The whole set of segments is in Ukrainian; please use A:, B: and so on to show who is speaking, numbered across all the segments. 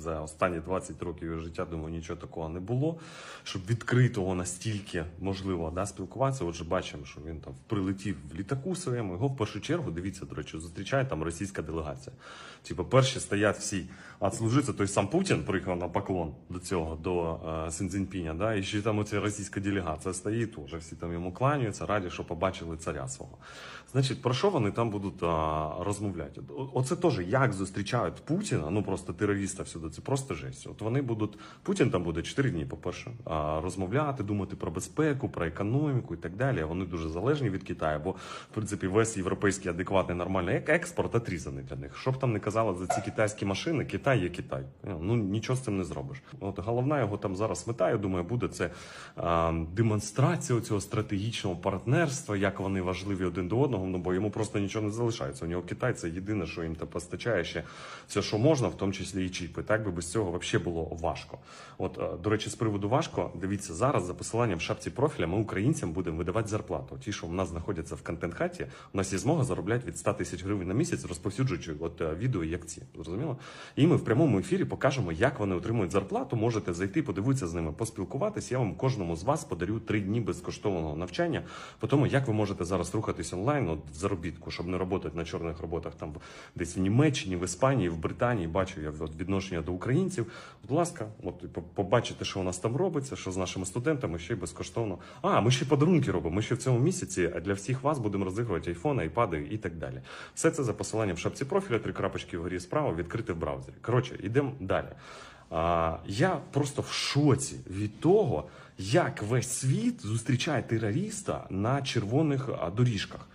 A: за останні 20 років життя, думаю, нічого такого не було. Щоб відкритого настільки можливо да, спілкуватися. Отже, бачимо, що він там прилетів в літаку своєму. Його в першу чергу, дивіться, до речі, зустрічає там російська делегація. Типу, перші стоять всі відслужитися. Той сам Путін приїхав на поклон до цього, до е, Синцзіньпіня, да, і ще там оця російська делегація стоїть, уже всі там йому кланяються, раді, що побачили царя свого. Значить, про що вони там будуть а, розмовляти? Оце теж як зустрічають Путіна, ну просто терориста всюди, це просто жесть. От вони будуть, Путін там буде 4 дні, по-перше, розмовляти, думати про безпеку, про економіку і так далі. Вони дуже залежні від Китаю, бо в принципі весь європейський адекватний нормальний експорт отрізаний для них. Що б там не казали за ці китайські машини, Китай є Китай. Ну нічого з цим не зробиш. От головна його там зараз мета, я думаю, буде це а, демонстрація цього стратегічного партнерства, як вони важливі один до одного. Ну бо йому просто нічого не залишається. У нього Китай це єдине, що їм та постачає ще все, що можна, в тому числі і чіпи. Так би без цього взагалі було важко. От е, до речі, з приводу важко, дивіться зараз за посиланням в шапці профіля. Ми українцям будемо видавати зарплату. Ті, що в нас знаходяться в контент-хаті, у нас є змога заробляти від 100 тисяч гривень на місяць, розповсюджуючи от е, відео, як ці зрозуміло. І ми в прямому ефірі покажемо, як вони отримують зарплату. Можете зайти, подивитися з ними, поспілкуватися. Я вам кожному з вас подарю три дні безкоштовного навчання по тому, як ви можете зараз рухатись онлайн от, в заробітку, щоб не працювати на чорних роботах там десь в Німеччині, в Іспанії, в Британії. Бачу я от, відношення до українців. Будь ласка, от побачите, що у нас там робиться, що з нашими студентами ще й безкоштовно. А ми ще подарунки робимо. Ми ще в цьому місяці для всіх вас будемо розігрувати айфони, айпади і так далі. Все це за посиланням в шапці профіля, три крапочки вгорі справа, відкрити в браузері. Коротше, йдемо далі. А, я просто в шоці від того, як весь світ зустрічає терориста на червоних доріжках.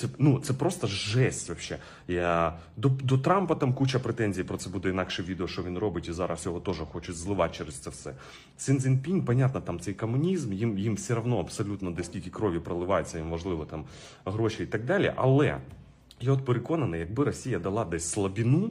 A: Це ну це просто жесть. Вообще. Я до, до Трампа там куча претензій. Про це буде інакше відео, що він робить, і зараз його теж хочуть зливати через це все. Цзіньпінь, понятно, там цей комунізм, їм їм все одно абсолютно де скільки крові проливається, їм важливо там гроші і так далі. Але я от переконаний, якби Росія дала десь слабіну.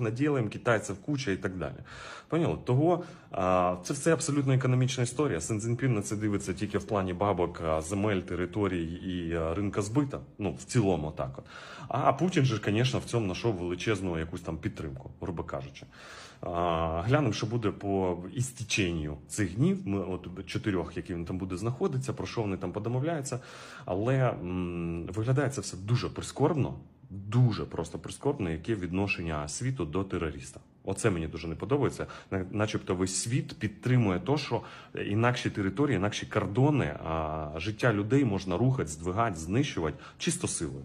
A: наділаємо, китайців куча і так далі. Поняли? Того це все абсолютно економічна історія. Син Цзіньпін на це дивиться тільки в плані бабок, земель, територій і ринка збита. Ну, в цілому так от. А Путін же, звісно, в цьому знайшов величезну якусь там підтримку, грубо кажучи. Глянемо, що буде по істіченню цих днів. Ми от чотирьох, які він там буде знаходитися, про що вони там подомовляються. Але м, виглядає це все дуже прискорбно, дуже просто прискорбно, яке відношення світу до терориста. Оце мені дуже не подобається. Начебто весь світ підтримує то, що інакші території, інакші кордони, а життя людей можна рухати, здвигати, знищувати чисто силою.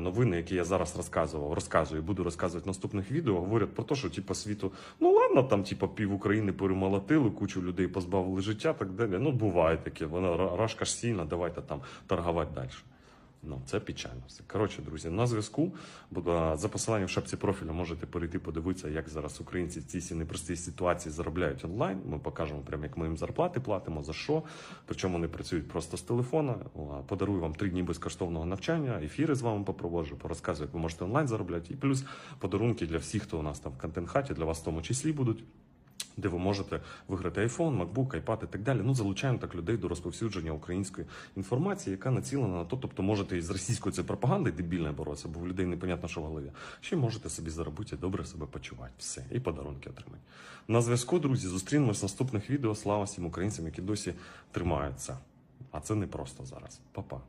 A: новини, які я зараз розказував, розказую, і буду розказувати в наступних відео, говорять про те, що типу, світу, ну ладно, там типу, пів України перемолотили, кучу людей позбавили життя, так далі. Ну буває таке, вона рашка ж сильна, давайте там торгувати далі. Ну, це печально все. Коротше, друзі, на зв'язку. За посиланням в шапці профіля можете перейти подивитися, як зараз українці в цій всій непростій ситуації заробляють онлайн. Ми покажемо прямо, як ми їм зарплати платимо, за що. Причому вони працюють просто з телефона. Подарую вам три дні безкоштовного навчання, ефіри з вами попроводжу, порозказую, як ви можете онлайн заробляти. І плюс подарунки для всіх, хто у нас там в контент-хаті, для вас в тому числі будуть де ви можете виграти iPhone, MacBook, iPad і так далі. Ну, залучаємо так людей до розповсюдження української інформації, яка націлена на то. Тобто можете із російською цією пропагандою дебільною боротися, бо в людей непонятно, що в голові. Ще можете собі заробити добре себе почувати. Все, і подарунки отримати. На зв'язку, друзі, зустрінемось в наступних відео. Слава всім українцям, які досі тримаються. А це не просто зараз. Па-па.